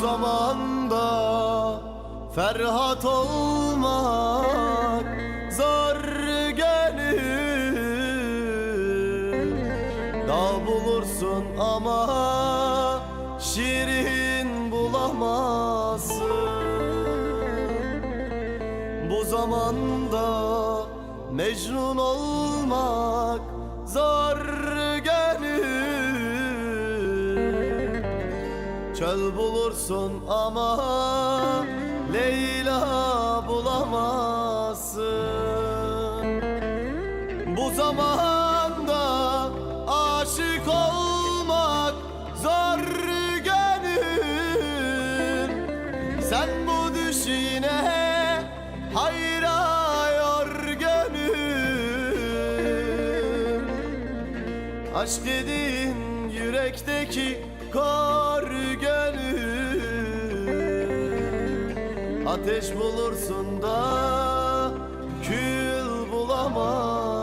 zamanda Ferhat olmak zor gelir. Dağ bulursun ama şirin bulamazsın. Bu zamanda Mecnun olmak zor gelir Çöl bulursun ama Leyla bulamazsın. Bu zamanda aşık olmak zor gelir. Sen bu düşine hayrayor gönül. Aşk dediğin yürekteki kor gönül. Ateş bulursun da kül bulamazsın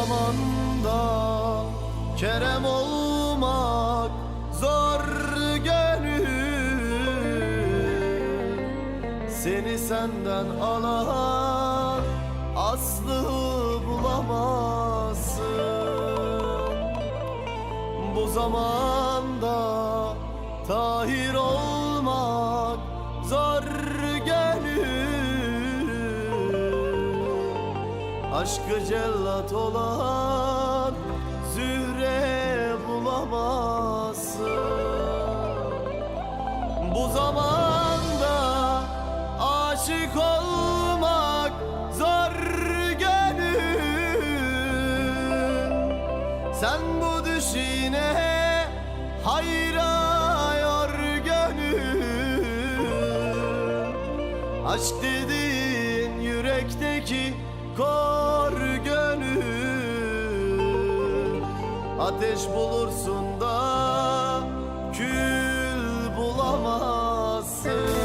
zamanda Kerem olmak zor gönül. Seni senden alan aslı bulamazsın. Bu zamanda tahir olmak zor Aşkı cellat olan zühre bulamazsın. Bu zamanda aşık olmak zor gönül. Sen bu düşine hayrayor gönül. Aşk dediğin yürekteki kor Ateş bulursun da kül bulamazsın.